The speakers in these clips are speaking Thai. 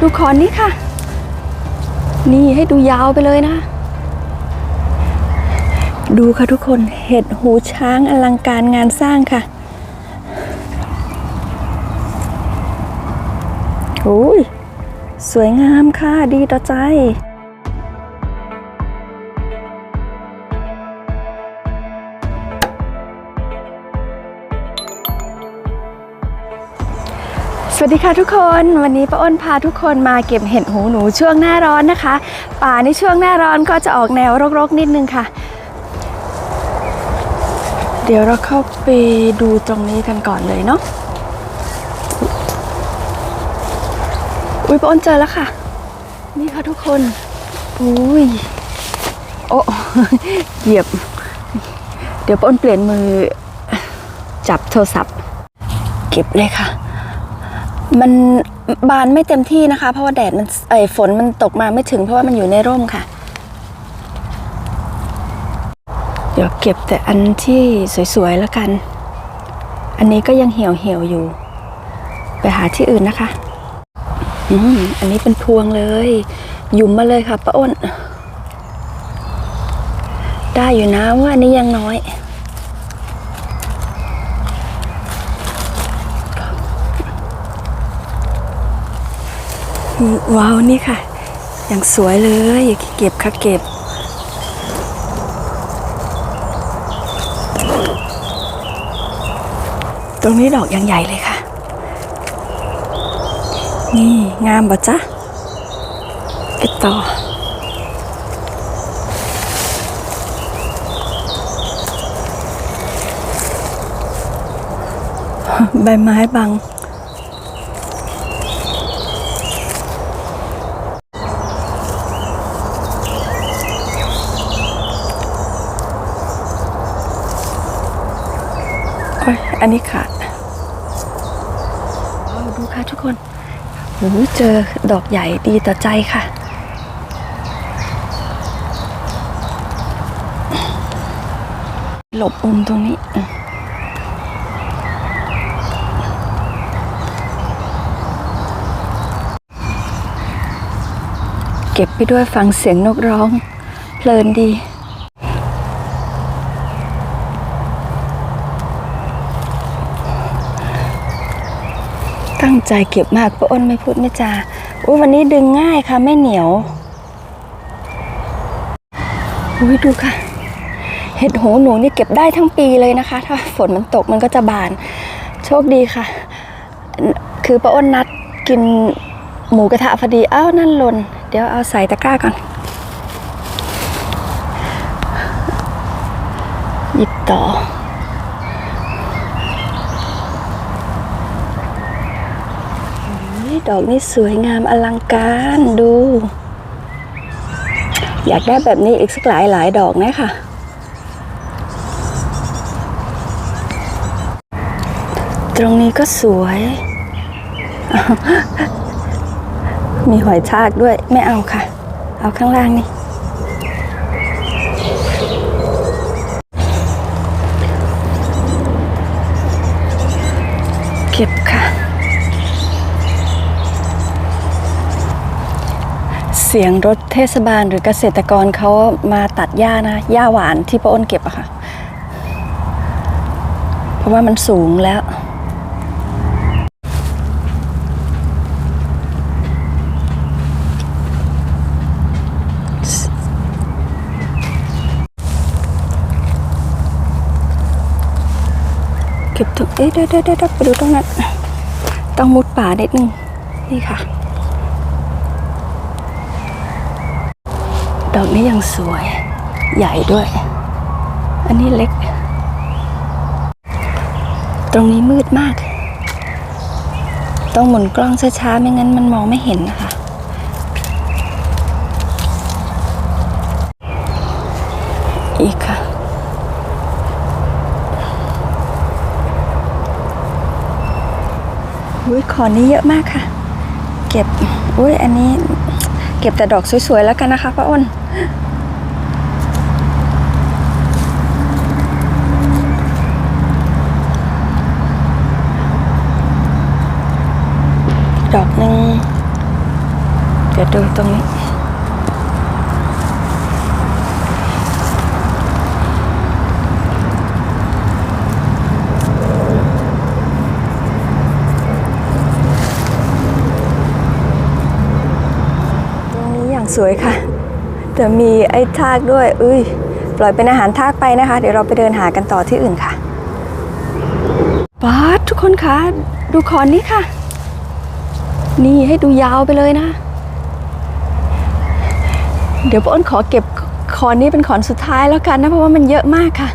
ดูขอนนี้ค่ะ นี่ให้ดูยาวไปเลยนะ ดูค่ะทุกคนเห็ดหูช้างอลังการงานสร้างค่ะโอ้ยสวยงามค่ะดีต่อใจ สวัสดีค่ะทุกคนวันนี้ป้าอ้นพาทุกคนมาเก็บเห็ดหูหนูช่วงหน้าร้อนนะคะ ป่าในช่วงหน้าร้อนก็จะออกแนวรกๆนิดนึงค่ะ เดี๋ยวเราเข้าไปดูตรงนี้กันก่อนเลยเนาะอุ้ยป้าอ้นเจอแล้วค่ะ นี่ค่ะทุกคนอุ้ยโอ้เหยียบ เดี๋ยวป้าอ้นเปลี่ยนมือจับโทรศัพท์ เก็บเลยค่ะ มันบานไม่เต็มที่นะคะ เพราะว่าแดดมันไอฝนมันตกมาไม่ถึงเพราะว่ามันอยู่ในร่มค่ะ เดี๋ยวเก็บแต่อันที่สวยๆแล้วกัน อันนี้ก็ยังเหี่ยวเหี่ยวๆอยู่ ไปหาที่อื่นนะคะอืมอันนี้เป็นพวงเลย หยุมมาเลยค่ะป้าอ้น ได้อยู่นะว่าอันนี้ยังน้อย ว้าวนี่ค่ะ อย่างสวยเลยเก็บค่ะเก็บตรงนี้ดอกยังใหญ่เลยค่ะ นี่งามบ่จ๊ะไปต่อ ใบไม้บัง โอันนี้ขาดว้าดูค่ะทุกคนโอ้โหเจอดอกใหญ่ดีต่อใจค่ะ หลบมุมตรงนี้เก็บไปด้วยฟังเสียงนกร้อง เพลินดี ใจเก็บมากป้าอ้นไม่พูดไม่จาอุ้ยวันนี้ดึงง่ายค่ะไม่เหนียวอุ้ยดูค่ะ เห็ดหูหนูนี่เก็บได้ทั้งปีเลยนะคะ ถ้าฝนมันตกมันก็จะบาน โชคดีค่ะ คือป้าอ้นนัดกินหมูกระทะพอดีอ้าวนั่นหล่นเดี๋ยวเอาใส่ตะกร้าก่อน หยิบต่อ ดอกนี่สวยงามอลังการดู อยากได้แบบนี้อีกสักหลายหลายดอกนะค่ะ ตรงนี้ก็สวย มีหอยทากด้วยไม่เอาค่ะ เอาข้างล่างนี่ เสียงรถเทศบาลหรือเกษตรกรเขามาตัดหญ้านะหญ้าหวานที่ป้าอ้นเก็บอะค่ะ เพราะว่ามันสูงแล้ว เก็บถูกเอ๊ะเดี๋ยวเดี๋ยวเดี๋ยวไปดูตรงนั้น ต้องมุดป่านิดนึง นี่ค่ะ ดอกนี้ยังสวย ใหญ่ด้วย อันนี้เล็ก ตรงนี้มืดมาก ต้องหมุนกล้องช้าๆ ไม่งั้นมันมองไม่เห็นนะคะ อีกค่ะ อุ้ยขอนี้เยอะมากค่ะ เก็บ อุ้ยอันนี้เก็บแต่ดอกสวยๆแล้วกันนะคะป้าอ้น ดอกหนึ่ง ดี๋ยวดูตรงนี้ ตรงนี้อย่างสวยค่ะ แต่มีไอ้ทากด้วย อุ้ย ปล่อยเป็นอาหารทากไปนะคะ เดี๋ยวเราไปเดินหากันต่อที่อื่นค่ะป๊าทุกคนคะ ดูคอนนี้ค่ะ นี่ให้ดูยาวไปเลยนะ เดี๋ยวป้าอ้นขอเก็บคอนนี้เป็นขอนสุดท้ายแล้วกันนะเพราะว่ามันเยอะมากค่ะ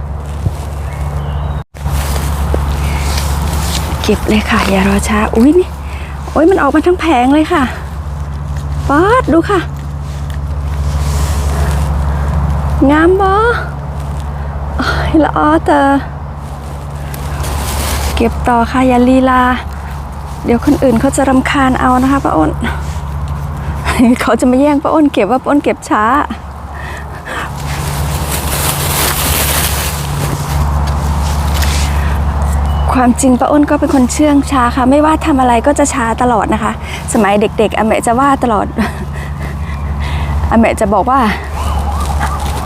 เก็บเลยค่ะ อย่ารอช้า อุ้ยนี่โอ้ยมันออกมาทั้งแผงเลยค่ะป๊าดดูค่ะ งามบอละออเตอเก็บต่อค่ะอย่าลีลา เดี๋ยวคนอื่นเขาจะรำคาญเอานะคะป้าอ้น เขาจะมาแย่งป้าอ้นเก็บว่าป้าอ้นเก็บช้า ความจริงป้าอ้นก็เป็นคนเชื่องช้าค่ะ ไม่ว่าทำอะไรก็จะช้าตลอดนะคะ สมัยเด็ก ๆอาแมจะว่าตลอดอาแมจะบอกว่า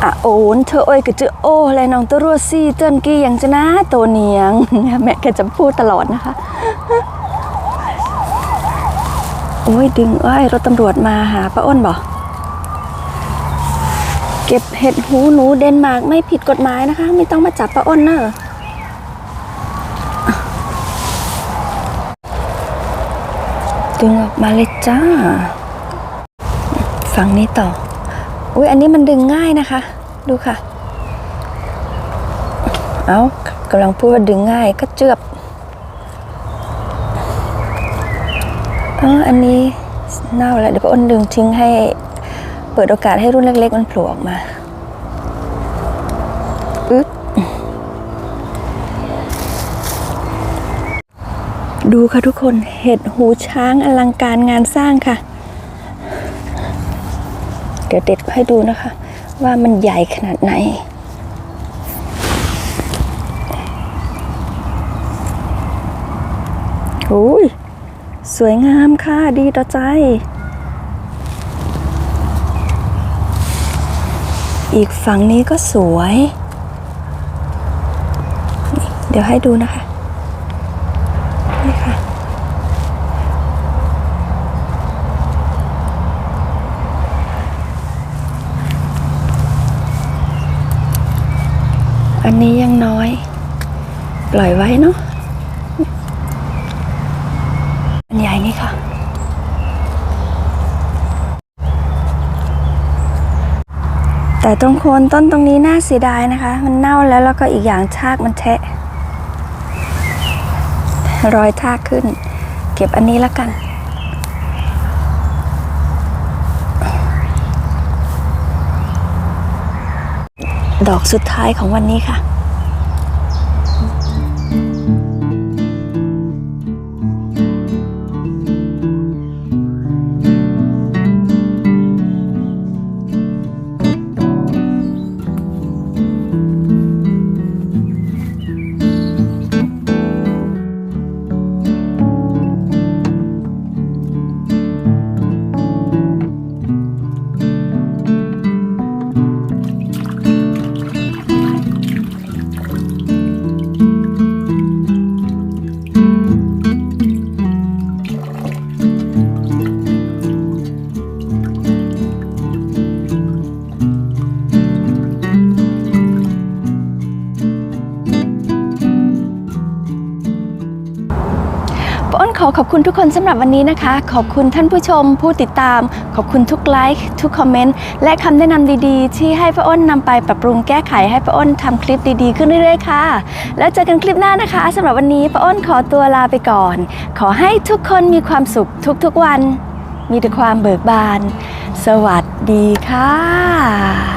อะโอนเธอโอ้ยก็จะโอ้อะไรน้องตัวรัวซี่เติ้นกี้ยังจะนะตัวเนียงแม่แกจะพูดตลอดนะคะ โอ้ยดึงเอ้ยรถตำรวจมาหาป้าอ้นบอกเก็บเห็ดหูหนูเดนมาร์กไม่ผิดกฎหมายนะคะ ไม่ต้องมาจับป้าอ้นเนอะดึงออกมาเลยจ้า ฝั่งนี้ต่อ อุ้ยอันนี้มันดึงง่ายนะคะ ดูค่ะ เอากำลังพูดว่าดึงง่ายก็เจือบ อออันนี้เน่าแล้วเดี๋ยวป้าอ้นดึงทิ้งให้เปิดโอกาสให้รุ่นเล็ก ๆ มันโผล่ออกมาอึดดูค่ะทุกคนเห็ดหูช้างอลังการงานสร้างค่ะ เดี๋ยวเด็ดให้ดูนะคะ ว่ามันใหญ่ขนาดไหนโอ้ย สวยงามค่ะ ดีต่อใจ อีกฝั่งนี้ก็สวย เดี๋ยวให้ดูนะคะ นี่ค่ะ อันนี้ยังน้อย ปล่อยไว้เนาะ อั นใหญ่นี่ค่ะ แต่ตรงโคนต้นตรงนี้น่าเสียดายนะคะ มันเน่าแล้วแล้วก็อีกอย่างชากมันแทะ รอยทากขึ้น เก็บอันนี้แล้วกันดอกสุดท้ายของวันนี้ค่ะ อขอขอบคุณทุกคนสำหรับวันนี้นะคะ ขอบคุณท่านผู้ชม ผู้ติดตาม ขอบคุณทุกไลค์ทุกคอมเมนต์และคำแนะนำดีๆ ที่ให้ป้าอ้นนำไปปรับปรุงแก้ไขให้ป้าอ้นทำคลิปดีๆ ขึ้นเรื่อยๆค่ะ แล้วเจอกันคลิปหน้านะคะสำหรับวันนี้ป้าอ้นขอตัวลาไปก่อน ขอให้ทุกคนมีความสุขทุกๆวัน มีแต่ความเบิกบาน สวัสดีค่ะ